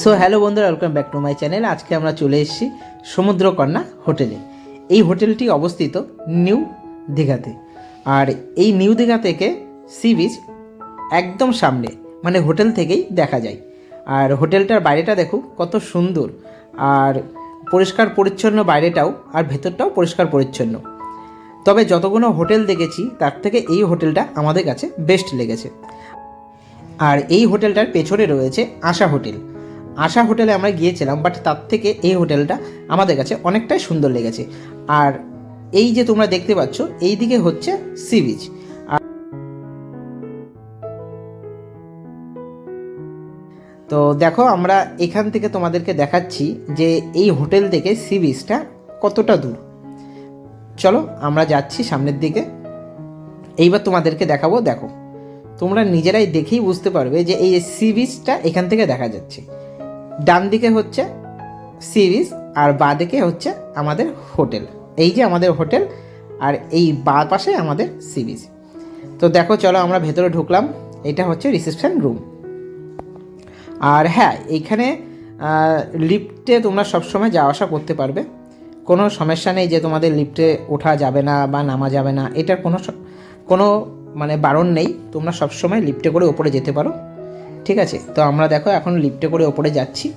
So hello বন্ধুরা welcome back to my channel আজকে আমরা চলে এসেছি সমুদ্রকন্যা হোটেলে। এই হোটেলটি অবস্থিত নিউ দীঘাতে। আর এই নিউ দীঘা থেকে সি বিচ একদম সামনে মানে হোটেল থেকেই দেখা যায়। আর হোটেলটার বাইরেটা দেখো, কত সুন্দর। আর পরিষ্কার পরিচ্ছন্ন বাইরেটাও, আর ভেতরটাও পরিষ্কার পরিচ্ছন্ন। তবে যতগুলো হোটেল দেখেছি, তার থেকে এই হোটেলটা আমাদের কাছে বেস্ট লেগেছে। আর এই হোটেলটার পেছনে রয়েছে আশা হোটেল। আশা হোটেলে আমরা গিয়েছিলাম বাট তার থেকে এই হোটেলটা আমাদের কাছে অনেকটাই সুন্দর লেগেছে। আর এই যে তোমরা দেখতে পাচ্ছ, এই দিকে হচ্ছে সি বিচ তো দেখো, আমরা এখান থেকে তোমাদেরকে দেখাচ্ছি যে এই হোটেল থেকে সি বিচটা কতটা দূর। চলো, আমরা যাচ্ছি সামনের দিকে। এইবার তোমাদেরকে দেখাবো, দেখো। তোমরা নিজেরাই দেখেই বুঝতে পারবে যে এই সি বিচটা এখান থেকে দেখা যাচ্ছে। ডান দিকে হচ্ছে সি বিচ আর বাঁ দিকে হচ্ছে আমাদের হোটেল। এই যে আমাদের হোটেল আর এই বাঁ পাশে আমাদের সি বিচ তো দেখো, চলো আমরা ভেতরে ঢুকলাম। এটা হচ্ছে রিসেপশন রুম। আর হ্যাঁ এইখানে লিফটে তোমরা সবসময় যাওয়া আসা করতে পারবে। কোনো সমস্যা নেই যে তোমাদের লিফটে ওঠা যাবে না বা নামা যাবে না। এটার কোনো কোনো মানে বারণ নেই। তোমরা সবসময় লিফটে করে ওপরে যেতে পারো। ঠিক আছে? তো আমরা দেখো এখন লিফটে করে ওপরে যাচ্ছি।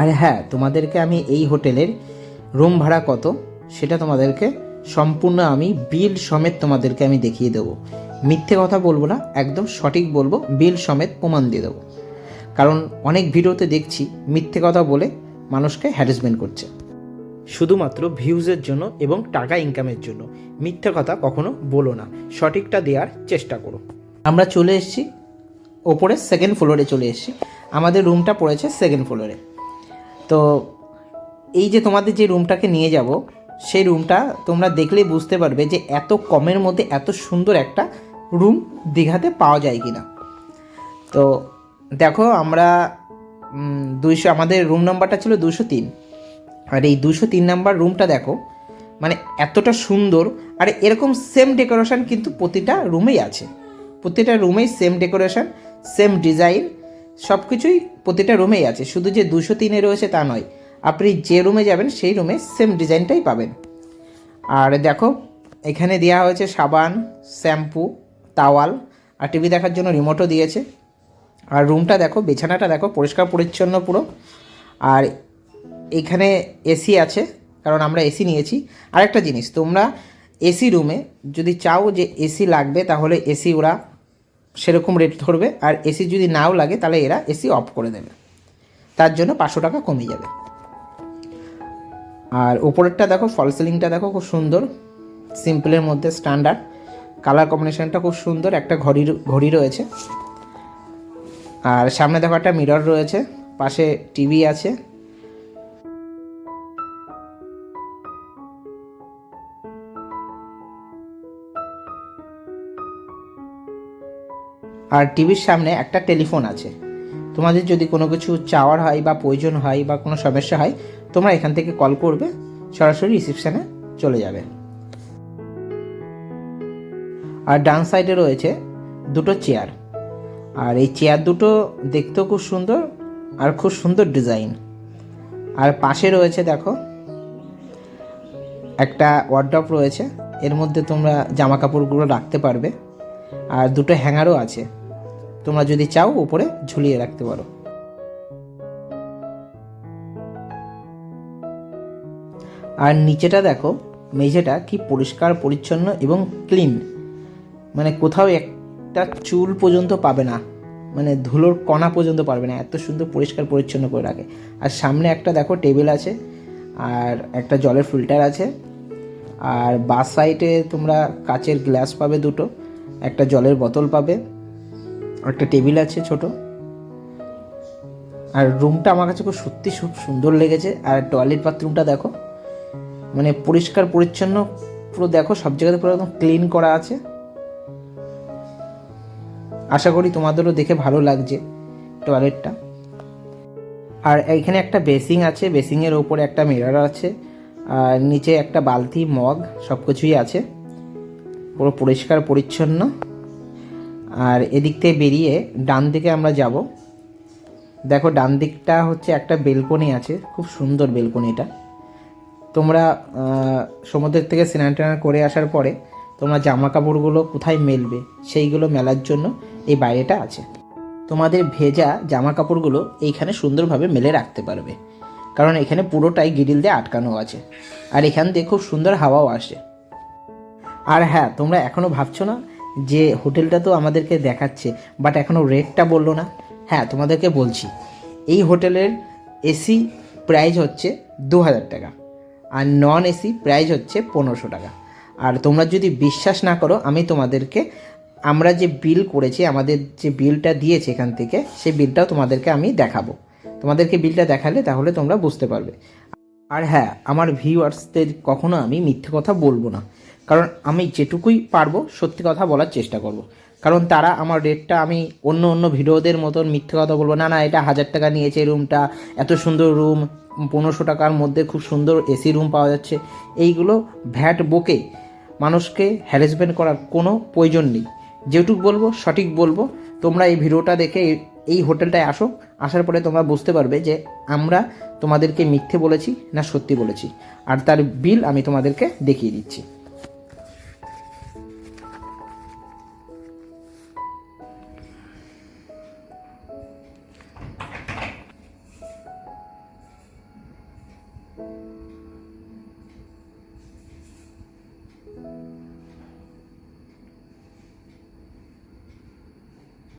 আর হ্যাঁ তোমাদেরকে আমি এই হোটেলের রুম ভাড়া কত? সেটা তোমাদেরকে সম্পূর্ণ আমি বিল সমেত তোমাদেরকে আমি দেখিয়ে দেবো। মিথ্যে কথা বলব না, একদম সঠিক বলব বিল সমেত প্রমাণ দিয়ে দেবো। কারণ অনেক ভিডিওতে দেখছি মিথ্যে কথা বলে মানুষকে হ্যারাসমেন্ট করছে। শুধুমাত্র ভিউজের জন্য এবং টাকা ইনকামের জন্য। মিথ্যে কথা কখনো বলো না, সঠিকটা দেওয়ার চেষ্টা করো। আমরা চলে এসেছি ওপরে সেকেন্ড ফ্লোরে চলে এসেছি। আমাদের রুমটা পড়েছে সেকেন্ড ফ্লোরে তো এই যে তোমাদের যে রুমটাকে নিয়ে যাব, সেই রুমটা তোমরা দেখলেই বুঝতে পারবে যে এত কমের মধ্যে এত সুন্দর একটা রুম দীঘাতে পাওয়া যায় কি না তো দেখো আমরা দুইশো, আমাদের রুম নাম্বারটা ছিল দুশো তিন। আর এই দুশো তিন নাম্বার রুমটা দেখো মানে এতটা সুন্দর, আর এরকম সেম ডেকোরেশন কিন্তু প্রতিটা রুমেই আছে। প্রতিটা রুমেই সেম ডেকোরেশন সেম ডিজাইন সব কিছুই প্রতিটা রুমেই আছে। শুধু যে দুশো তিনে রয়েছে তা নয়, আপনি যে রুমে যাবেন সেই রুমে সেম ডিজাইনটাই পাবেন। আর দেখো, এখানে দেওয়া হয়েছে সাবান, শ্যাম্পু তাওয়াল আর টিভি দেখার জন্য রিমোটও দিয়েছে। আর রুমটা দেখো, বিছানাটা দেখো, পরিষ্কার, পরিচ্ছন্ন পুরো। আর এখানে এসি আছে, কারণ আমরা এসি নিয়েছি। আরেকটা জিনিস, তোমরা এসি রুমে যদি চাও যে এসি লাগবে, তাহলে এসি ওরা সেরকম রেট ধরবে, আর এসি যদি নাও লাগে তাহলে এরা এসি অফ করে দেবে। তার জন্য পাঁচশো টাকা কমে যাবে। আর ওপরেরটা দেখো ফল সিলিংটা দেখো, খুব সুন্দর। সিম্পলের মধ্যে স্ট্যান্ডার্ড কালার কম্বিনেশনটা খুব সুন্দর, একটা ঘড়ি ঘড়ি রয়েছে। আর সামনে দেখো একটা মিরর রয়েছে, পাশে টিভি আছে। আর টিভির সামনে একটা টেলিফোন আছে। তোমাদের যদি কোনো কিছু চাওয়ার হয় বা প্রয়োজন হয় বা কোনো সমস্যা হয়, তোমরা এখান থেকে কল করবে, সরাসরি রিসেপশানে চলে যাবে। আর ডান সাইডে রয়েছে দুটো চেয়ার। আর এই চেয়ার দুটো দেখতেও খুব সুন্দর আর খুব সুন্দর ডিজাইন। আর পাশে রয়েছে দেখো, একটা ওয়ার্ড্রপ রয়েছে। এর মধ্যে তোমরা জামা কাপড়গুলো রাখতে পারবে। আর দুটো হ্যাঙ্গারও আছে। তোমরা যদি চাও উপরে ঝুলিয়ে রাখতে পারো। আর নিচেটা দেখো, মেঝেটা কি পরিষ্কার, পরিচ্ছন্ন এবং ক্লিন। মানে কোথাও একটা চুল পর্যন্ত পাবে না। মানে ধুলোর কণা পর্যন্ত পারবে না। এত সুন্দর পরিষ্কার, পরিচ্ছন্ন করে রাখে। আর সামনে একটা দেখো টেবিল আছে, আর একটা জলের ফিল্টার আছে। আর বাস সাইডে তোমরা কাচের গ্লাস পাবে দুটো, একটা জলের বোতল পাবে। একটা টেবিল আছে ছোট। আর রুমটা আমার কাছে খুব সত্যি খুব সুন্দর লেগেছে। আর টয়লেট বাথরুমটা দেখো মানে পরিষ্কার পরিচ্ছন্ন, পুরো দেখো, সব জায়গাতে পুরো একদম ক্লিন করা আছে। আশা করি তোমাদেরও দেখে ভালো লাগছে টয়লেটটা। আর এইখানে একটা বেসিং আছে, বেসিংয়ের ওপরে একটা মিরর আছে, আর নিচে একটা বালতি মগ সব কিছুই আছে। পুরো পরিষ্কার পরিচ্ছন্ন। আর এদিক থেকে বেরিয়ে ডান দিকে আমরা যাব। দেখো, ডান দিকটা হচ্ছে একটা বেলকনি আছে, খুব সুন্দর বেলকনি এটা তোমরা সমুদ্রের থেকে স্নান টান করে আসার পরে তোমরা জামা কাপড়গুলো কোথায় মেলবে, সেইগুলো মেলার জন্য এই বাইরেটা আছে। তোমাদের ভেজা জামা কাপড়গুলো এইখানে সুন্দরভাবে মেলে রাখতে পারবে। কারণ এখানে পুরোটাই গিরিল দিয়ে আটকানো আছে। আর এখান দিয়ে খুব সুন্দর হাওয়াও আসে। আর হ্যাঁ তোমরা এখনও ভাবছ না যে হোটেলটা তো আমাদেরকে দেখাচ্ছে বাট এখনও রেটটা বলল না। হ্যাঁ তোমাদেরকে বলছি, এই হোটেলের এসি প্রাইস হচ্ছে দু হাজার টাকা, আর নন এসি প্রাইস হচ্ছে পনেরোশো টাকা। আর তোমরা যদি বিশ্বাস না করো, আমি তোমাদেরকে, আমরা যে বিল করেছি, আমাদের যে বিলটা দিয়েছে এখান থেকে, সেই বিলটাও তোমাদেরকে আমি দেখাবো। তোমাদেরকে বিলটা দেখালে তাহলে তোমরা বুঝতে পারবে। আর হ্যাঁ আমার ভিউয়ার্সদের কখনো আমি মিথ্যে কথা বলব না। কারণ আমি যেটুকুই পারব সত্যি কথা বলার চেষ্টা করব। কারণ তারা আমার রেটটা আমি অন্য অন্য ভিডিওদের মতন মিথ্যে কথা বলব। না না, এটা হাজার টাকা নিয়েছে রুমটা এত সুন্দর রুম পনেরোশো টাকার মধ্যে খুব সুন্দর এসি রুম পাওয়া যাচ্ছে। এইগুলো ভ্যাট বকে মানুষকে হ্যারাসমেন্ট করার কোনো প্রয়োজন নেই। যেটুক বলব, সঠিক বলব। তোমরা এই ভিডিওটা দেখে এই- হোটেলটায় আসো। আসার পরে তোমরা বুঝতে পারবে যে আমরা তোমাদেরকে মিথ্যে বলেছি না সত্যি বলেছি। আর তার বিল আমি তোমাদেরকে দেখিয়ে দিচ্ছি।